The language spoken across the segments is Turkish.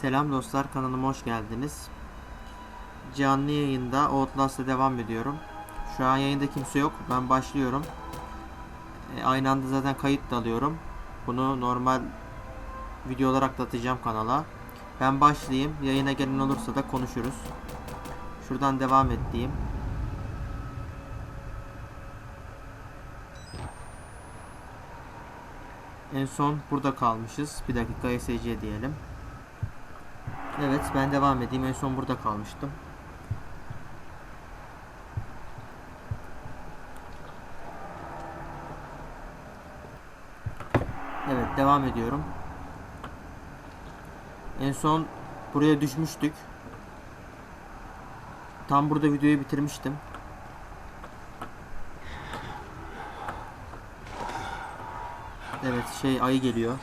Selam dostlar kanalıma hoş geldiniz. Canlı yayında Outlast'a devam ediyorum. Şu an yayında kimse yok. Ben başlıyorum. E, aynı anda zaten kayıt da alıyorum. Bunu normal video olarak da atacağım kanala. Ben başlayayım. Yayına gelen olursa da konuşuruz. Şuradan devam et. En son burada kalmışız. Bir dakika ESC diyelim. Evet ben devam edeyim. En son burada kalmıştım. Evet devam ediyorum. En son buraya düşmüştük. Tam burada videoyu bitirmiştim. Evet şey ayı geliyor.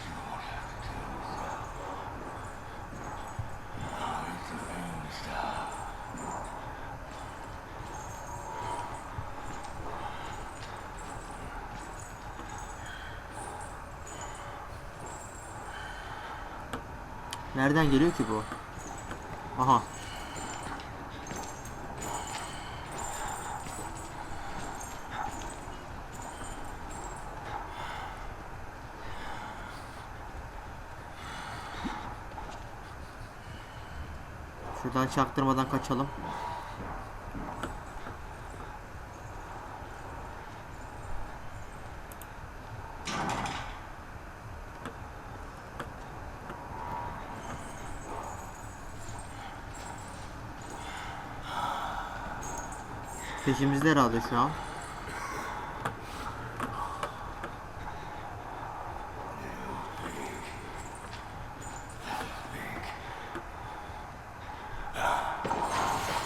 Nereden geliyor ki bu? Aha. Şuradan çaktırmadan kaçalım. Peşimizde herhalde şu an.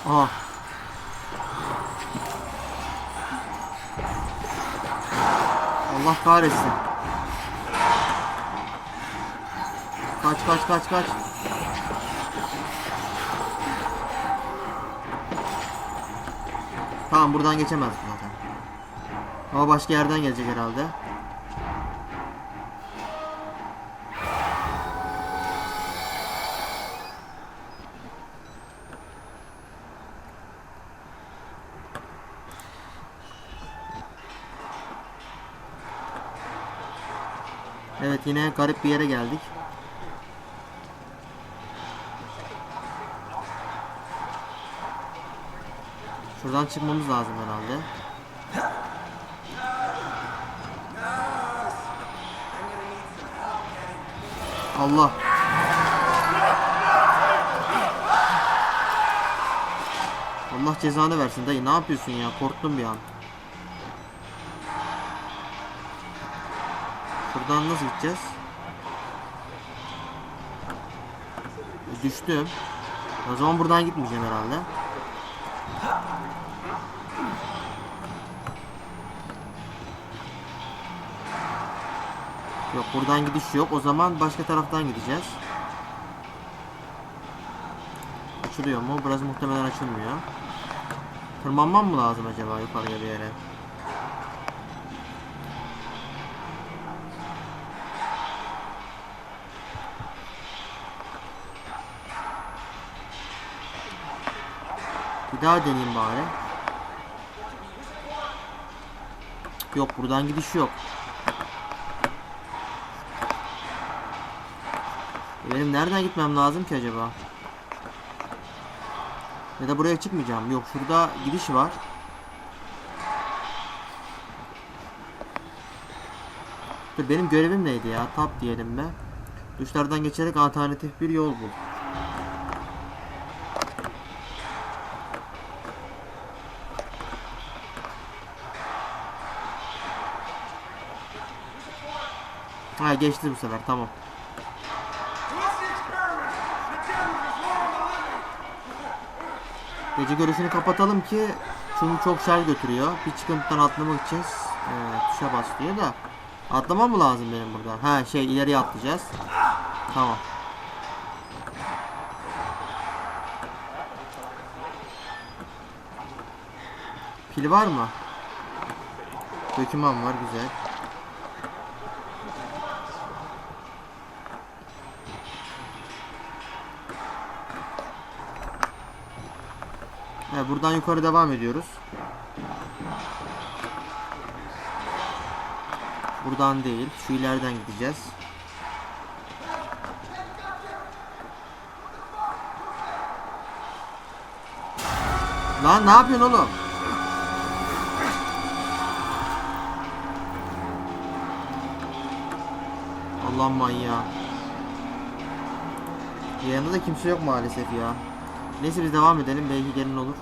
Aha. Allah kahretsin. Kaç kaç kaç kaç. Tamam buradan geçemez zaten. Ama başka yerden gelecek herhalde. Evet yine garip bir yere geldik. Şuradan çıkmamız lazım herhalde. Allah. Allah cezanı versin dayı ne yapıyorsun ya korktum bir an. Şuradan nasıl gideceğiz? Düştüm. O zaman buradan gitmeyeceğim herhalde. Yok buradan gidiş yok. O zaman başka taraftan gideceğiz. Açılıyor mu? Burası muhtemelen açılmıyor. Tırmanmam mı lazım acaba yukarıya bir yere? Bir daha deneyeyim bari. Yok buradan gidiş yok. Benim nereden gitmem lazım ki acaba? Ya da buraya çıkmayacağım. Yok şurada gidiş var. Dur benim görevim neydi ya? Tap diyelim be. Duşlardan geçerek alternatif bir yol bul. Geçti bu sefer tamam. Gece görüşünü kapatalım ki çünkü çok şarj götürüyor. Bir çıkıntıdan atlamak için e, tuşa bas diyor da atlamam mı lazım benim burada? Ha şey ileriye atlayacağız. Tamam. Pil var mı? Döküman var güzel. Evet, buradan yukarı devam ediyoruz. Buradan değil, şu ileriden gideceğiz. Lan ne yapıyorsun oğlum? Allah manyağı. Yanında da kimse yok maalesef ya. Neyse biz devam edelim belki gelin olur.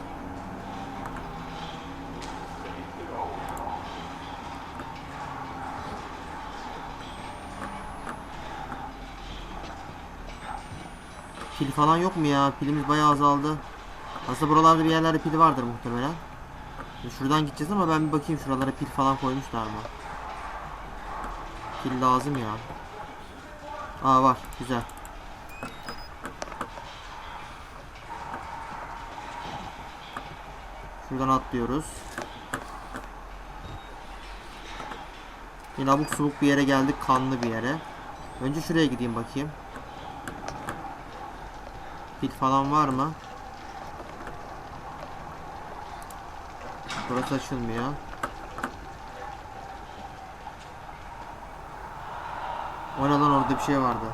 Pil falan yok mu ya? Pilimiz bayağı azaldı. Aslında buralarda bir yerlerde pil vardır muhtemelen. Şuradan gideceğiz ama ben bir bakayım şuralara pil falan koymuşlar mı? Pil lazım ya. Aa var. Güzel. Şuradan atlıyoruz. Yine abuk subuk bir yere geldik. Kanlı bir yere. Önce şuraya gideyim bakayım. Pil falan var mı? Burası açılmıyor. O orada bir şey vardı.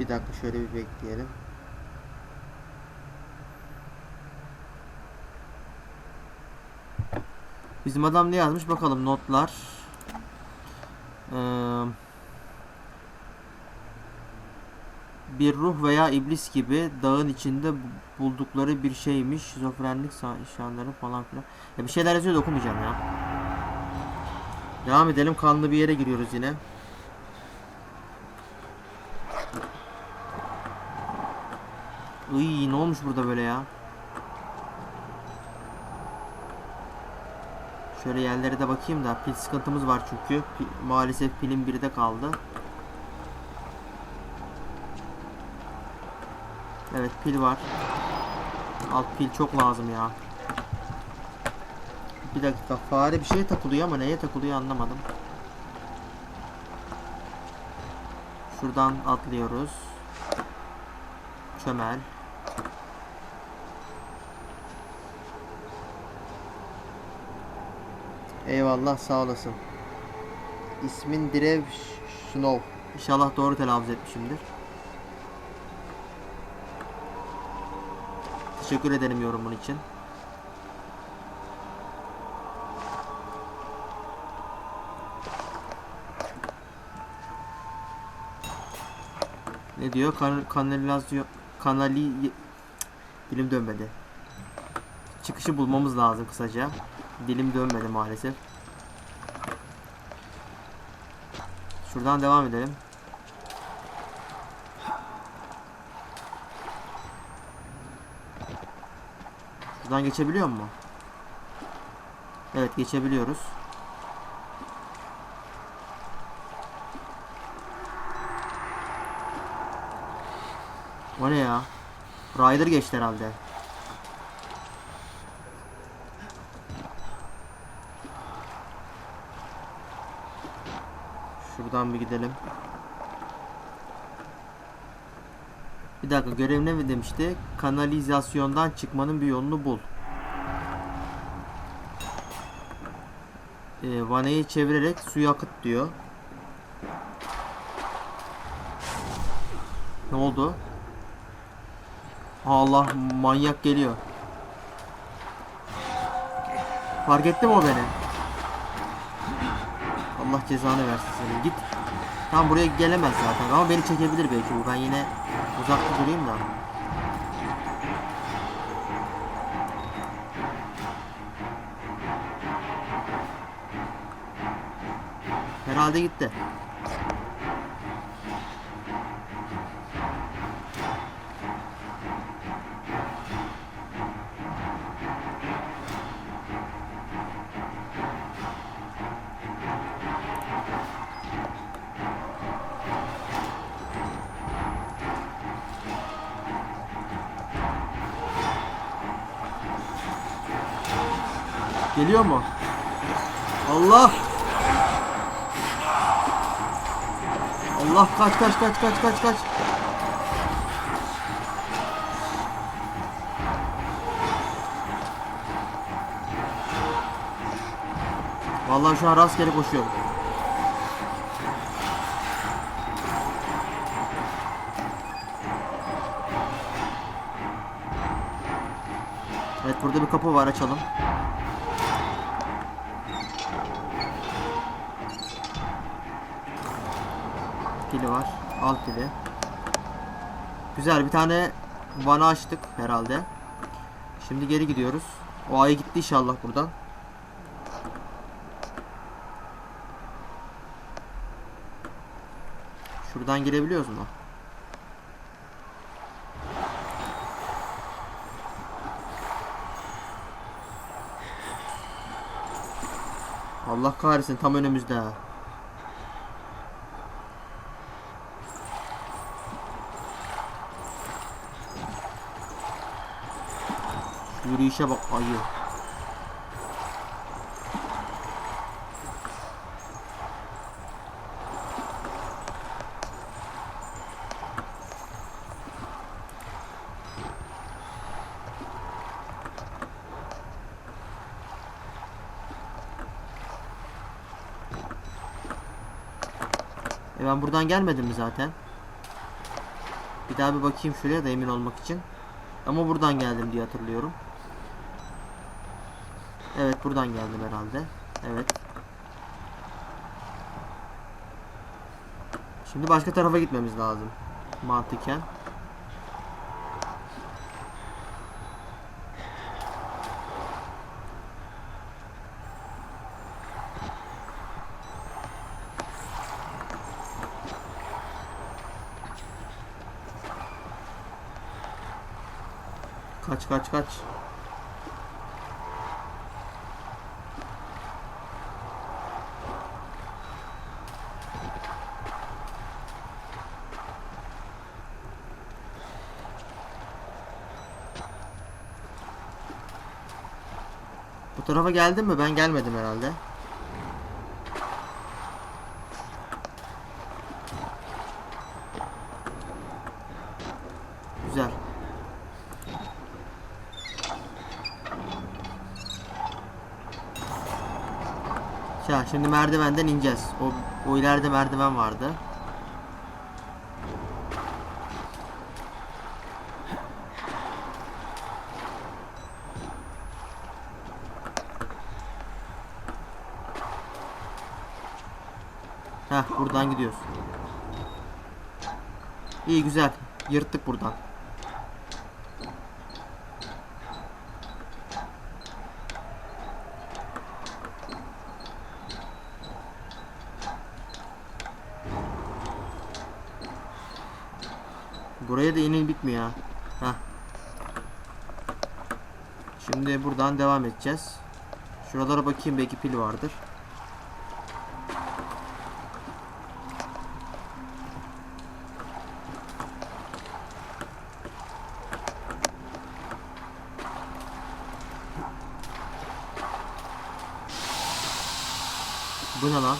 Bir dakika şöyle bir bekleyelim. Bizim adam ne yazmış bakalım notlar. Eee bir ruh veya iblis gibi dağın içinde bu- buldukları bir şeymiş. Şizofrenlik şanları falan filan. Ya bir şeyler yazıyor da okumayacağım ya. Devam edelim. Kanlı bir yere giriyoruz yine. Iy ne olmuş burada böyle ya? Şöyle yerlere de bakayım da pil sıkıntımız var çünkü. Pi- maalesef pilin biri de kaldı. Evet pil var. Alt pil çok lazım ya. Bir dakika fare bir şeye takılıyor ama neye takılıyor anlamadım. Şuradan atlıyoruz. Çömel. Eyvallah sağ olasın. İsmin Direv Ş- Şnov. İnşallah doğru telaffuz etmişimdir. Teşekkür ederim yorumun için. Ne diyor? Kan kanalizasyon kanali dilim dönmedi. Çıkışı bulmamız lazım kısaca. Dilim dönmedi maalesef. Şuradan devam edelim. Şuradan geçebiliyor mu? Evet geçebiliyoruz. O ne ya? Rider geçti herhalde. Şuradan bir gidelim. Bir dakika görev ne mi demişti? Kanalizasyondan çıkmanın bir yolunu bul. Ee, vanayı çevirerek suyu akıt diyor. Ne oldu? Allah manyak geliyor. Fark etti mi o beni? Allah cezanı versin seni. Git. Tam buraya gelemez zaten ama beni çekebilir belki bu. Ben yine uzakta durayım da. Herhalde gitti. Geliyor mu? Allah. Allah kaç kaç kaç kaç kaç kaç. Vallahi şu an rastgele koşuyorum. Evet burada bir kapı var açalım. Pili var. Al pili. Güzel bir tane vana açtık herhalde. Şimdi geri gidiyoruz. O ayı gitti inşallah buradan. Şuradan girebiliyoruz mu? Allah kahretsin tam önümüzde Yürüyüşe bak ayı. E ben buradan gelmedim mi zaten? Bir daha bir bakayım şuraya da emin olmak için. Ama buradan geldim diye hatırlıyorum. Evet buradan geldim herhalde. Evet. Şimdi başka tarafa gitmemiz lazım. Mantıken. Kaç kaç kaç. Bu tarafa geldin mi? Ben gelmedim herhalde. Güzel. Ya şimdi merdivenden ineceğiz. O, o ileride merdiven vardı. Heh buradan gidiyoruz. İyi güzel. Yırttık buradan. Buraya da inildik mi ya? Heh. Şimdi buradan devam edeceğiz. Şuralara bakayım belki pil vardır. Bu ne lan?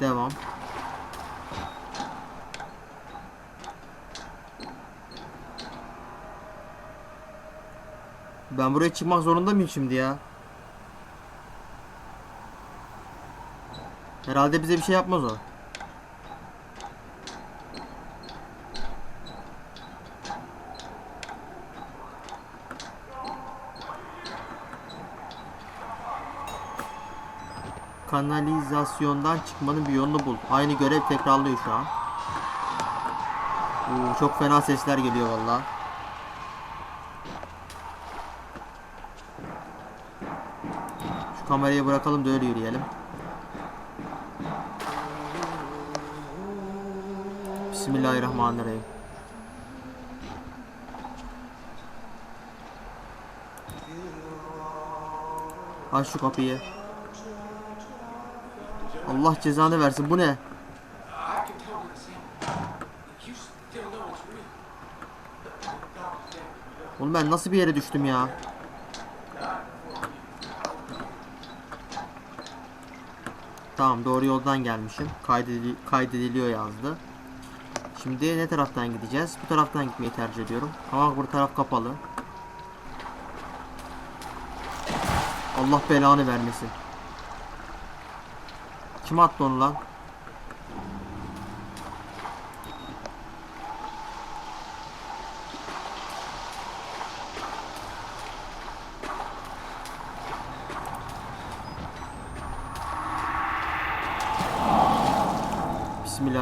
Devam. Ben buraya çıkmak zorunda mıyım şimdi ya? Herhalde bize bir şey yapmaz o. Kanalizasyondan çıkmanın bir yolunu bul. Aynı görev tekrarlıyor şu an. Oo, çok fena sesler geliyor vallahi. Kamerayı bırakalım da öyle yürüyelim. Bismillahirrahmanirrahim. Aç şu kapıyı. Allah cezanı versin. Bu ne? Oğlum ben nasıl bir yere düştüm ya? Tamam doğru yoldan gelmişim. Kaydedili kaydediliyor yazdı. Şimdi ne taraftan gideceğiz? Bu taraftan gitmeyi tercih ediyorum. Ama bu taraf kapalı. Allah belanı vermesin. Kim attı onu lan?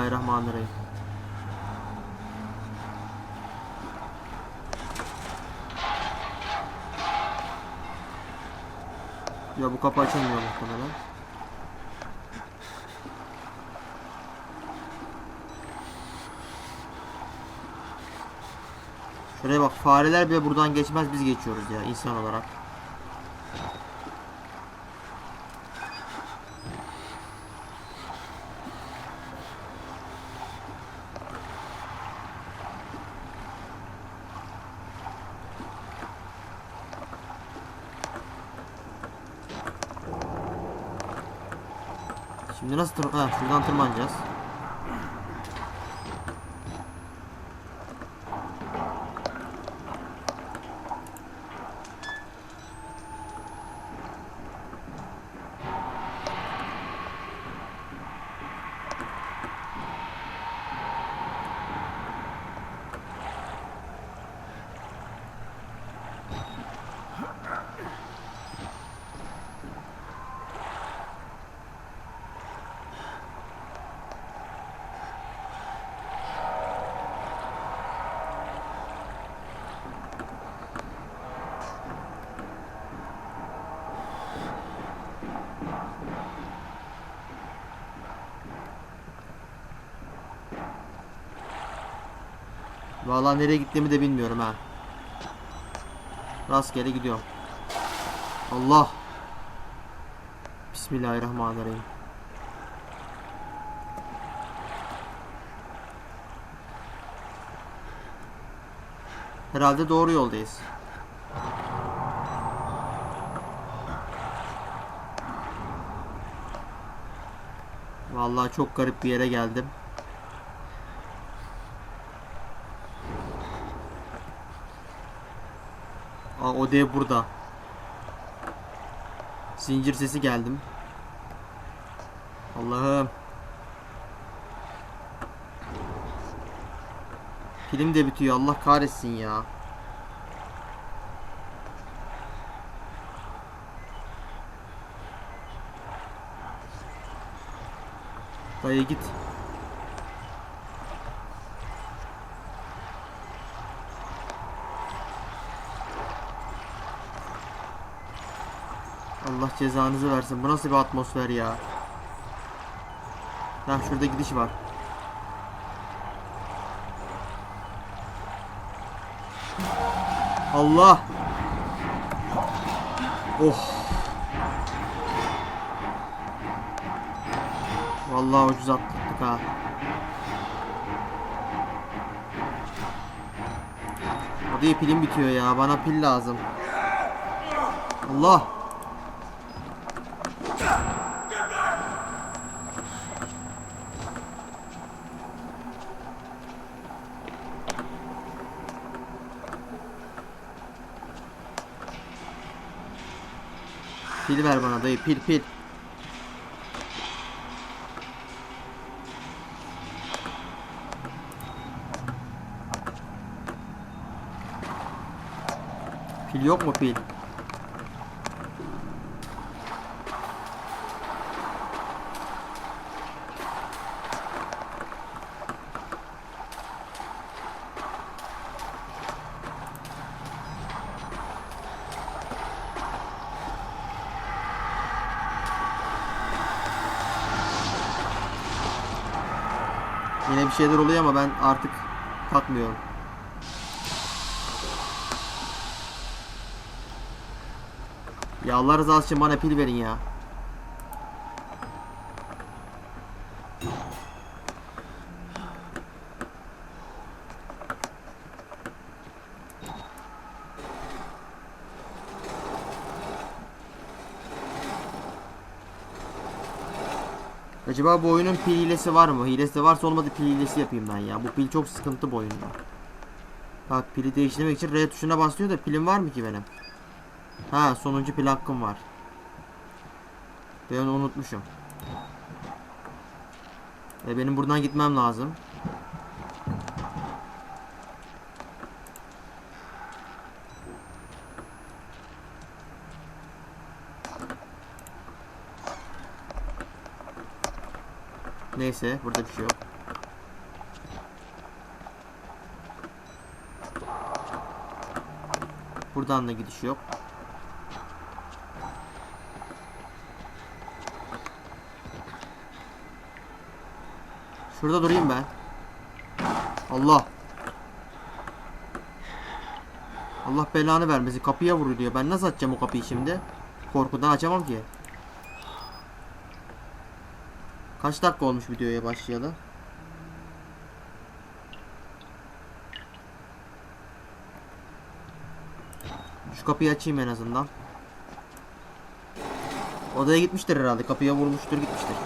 Bismillahirrahmanirrahim. Ya bu kapı açılmıyor muhtemelen. Şuraya bak fareler bile buradan geçmez biz geçiyoruz ya insan olarak. Şimdi nasıl tır ha, şuradan tırmanacağız. Vallahi nereye gittiğimi de bilmiyorum ha. Rastgele gidiyorum. Allah. Bismillahirrahmanirrahim. Herhalde doğru yoldayız. Vallahi çok garip bir yere geldim. Aa o dev burada. Zincir sesi geldim. Allah'ım. Film de bitiyor. Allah kahretsin ya. Dayı git. Allah cezanızı versin. Bu nasıl bir atmosfer ya? Ha şurada gidiş var. Allah. Oh. Vallahi ucuz atlattık ha. Hadi pilim bitiyor ya. Bana pil lazım. Allah. Pil ver bana dayı pil pil. Pil yok mu pil? Yine bir şeyler oluyor ama ben artık takmıyorum. Ya Allah rızası için bana pil verin ya. Acaba bu oyunun pil hilesi var mı? Hilesi varsa olmadı pil hilesi yapayım ben ya. Bu pil çok sıkıntı bu oyunda. Bak pili değiştirmek için R tuşuna basıyor da pilim var mı ki benim? Ha sonuncu pil hakkım var. Ben onu unutmuşum. E benim buradan gitmem lazım. Neyse burada bir şey yok. Buradan da gidiş yok. Şurada durayım ben. Allah. Allah belanı vermesin. Kapıya vurur diyor. Ben nasıl açacağım o kapıyı şimdi? Korkudan açamam ki. Kaç dakika olmuş videoya başlayalı? Şu kapıyı açayım en azından. Odaya gitmiştir herhalde. Kapıya vurmuştur gitmiştir.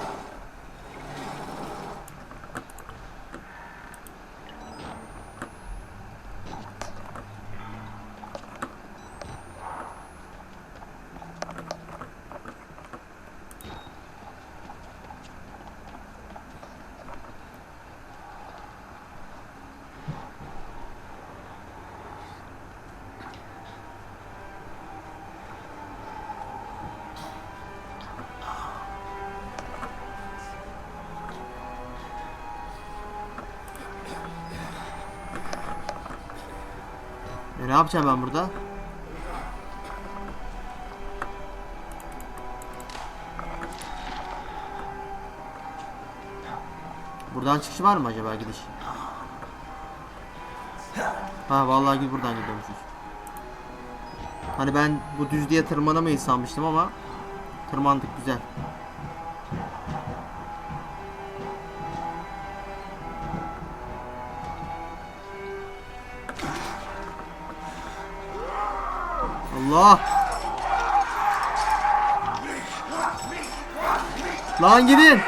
Ne yapacağım ben burada? Buradan çıkış var mı acaba gidiş? Ha vallahi gid- buradan gidiyormuşuz. Hani ben bu düz diye tırmanamayız sanmıştım ama tırmandık güzel. Allah! Lan gidin!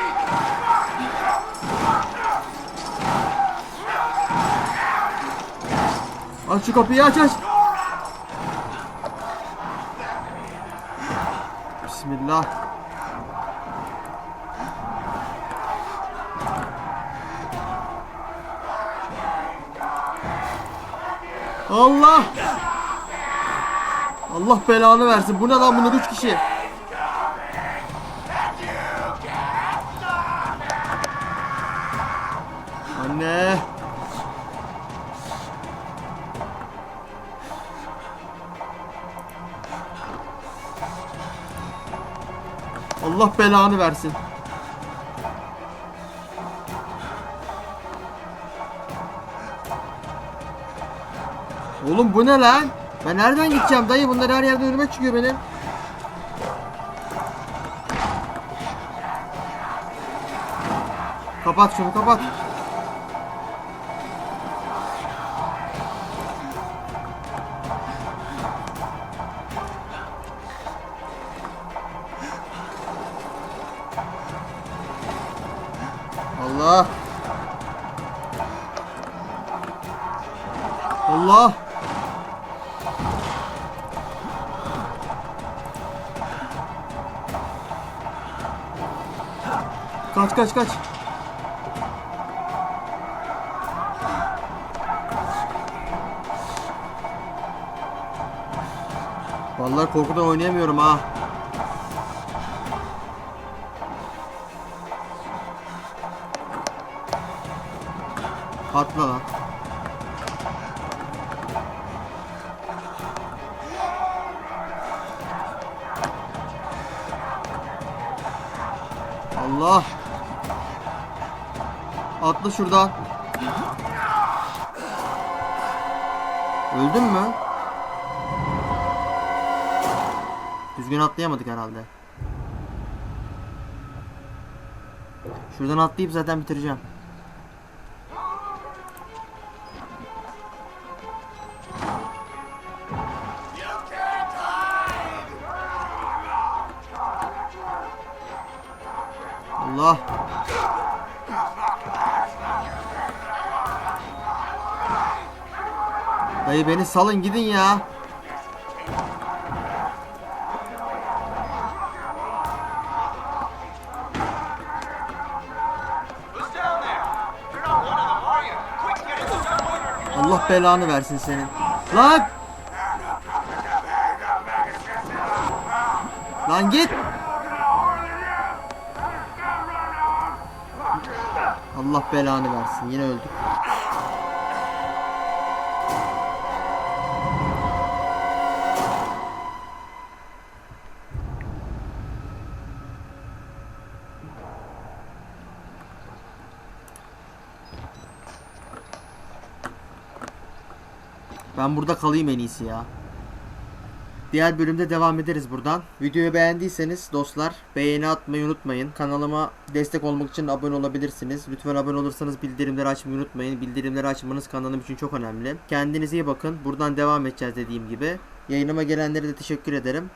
Aç şu kapıyı aç aç. Bismillah. Allah! Allah belanı versin. Bu ne lan bunlar 3 kişi. Anne. Allah belanı versin. Oğlum bu ne lan? Ben nereden gideceğim dayı? Bunlar her yerden önüme çıkıyor benim. Kapat şunu kapat. Allah. Allah. Kaç kaç kaç. Vallahi korkudan oynayamıyorum ha. Patla lan. Atla şuradan. Öldün mü? Düzgün atlayamadık herhalde. Şuradan atlayıp zaten bitireceğim. Beni salın gidin ya. Allah belanı versin senin. Lan! Lan git! Allah belanı versin. Yine öldük. Ben burada kalayım en iyisi ya. Diğer bölümde devam ederiz buradan. Videoyu beğendiyseniz dostlar beğeni atmayı unutmayın. Kanalıma destek olmak için abone olabilirsiniz. Lütfen abone olursanız bildirimleri açmayı unutmayın. Bildirimleri açmanız kanalım için çok önemli. Kendinize iyi bakın. Buradan devam edeceğiz dediğim gibi. Yayınıma gelenlere de teşekkür ederim.